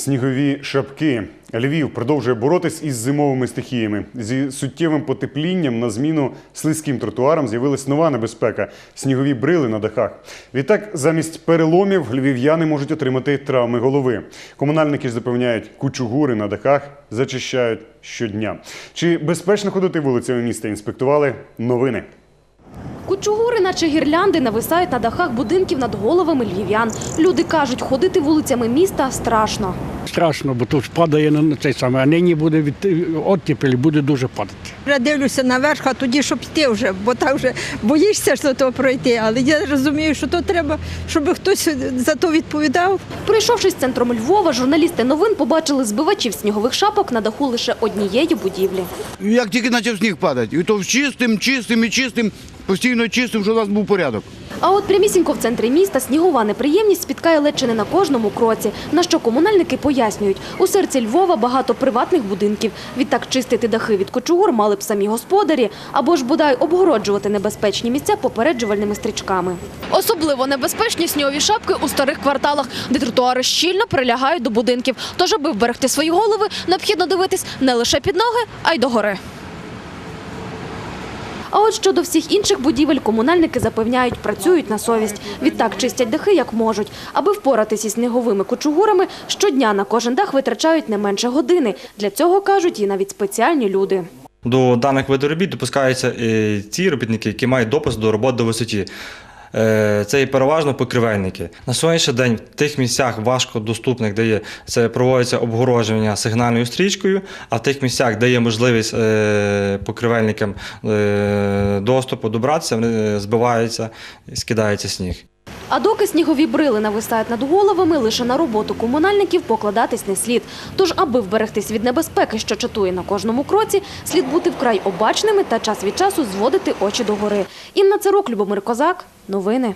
Снігові шапки. Львів продовжує боротись із зимовими стихіями. Зі суттєвим потеплінням на зміну слизьким тротуарам з'явилась нова небезпека снігові брили на дахах. Відтак, замість переломів львів'яни можуть отримати травми голови. Комунальники ж запевняють, кучугури на дахах зачищають щодня. Чи безпечно ходити вулицями міста? Інспектували новини. Кучугури, наче гірлянди, нависають на дахах будинків над головами львів'ян. Люди кажуть, ходити вулицями міста страшно. Страшно, бо тут падає на цей самий, а нині буде від оттепель, буде дуже падати. Я дивлюся наверх, а тоді щоб йти вже, бо так вже боїшся що то пройти. Але я розумію, що то треба, щоб хтось за то відповідав. Пройшовшись центром Львова, журналісти новин побачили збивачів снігових шапок на даху лише однієї будівлі. Як тільки почав сніг падати, і то чистим, чистим і чистим, постійно чистим, щоб у нас був порядок. А от прямісінько в центрі міста снігова неприємність спіткає ледь чи не на кожному кроці. На що комунальники пояснюють, у серці Львова багато приватних будинків. Відтак чистити дахи від кочугур мали б самі господарі, або ж бодай обгороджувати небезпечні місця попереджувальними стрічками. Особливо небезпечні снігові шапки у старих кварталах, де тротуари щільно прилягають до будинків. Тож, аби вберегти свої голови, необхідно дивитись не лише під ноги, а й догори. А от щодо всіх інших будівель, комунальники запевняють, працюють на совість. Відтак чистять дахи як можуть. Аби впоратись із сніговими кучугурами, щодня на кожен дах витрачають не менше години. Для цього, кажуть, і навіть спеціальні люди. До даних видів робіт допускаються е, ті робітники, які мають допуск до роботи до висоті. Е, Це і переважно покривельники. На сьогоднішній день в тих місцях важко доступних, де є це проводиться обгородження сигнальною стрічкою, а в тих місцях, де є можливість е, покривельникам е, доступу добратися, вони збиваються, скидається сніг. А доки снігові брили нависають над головами, лише на роботу комунальників покладатись не слід. Тож, аби вберегтись від небезпеки, що чатує на кожному кроці, слід бути вкрай обачними та час від часу зводити очі догори. Інна Царук, Любомир Козак. Новини.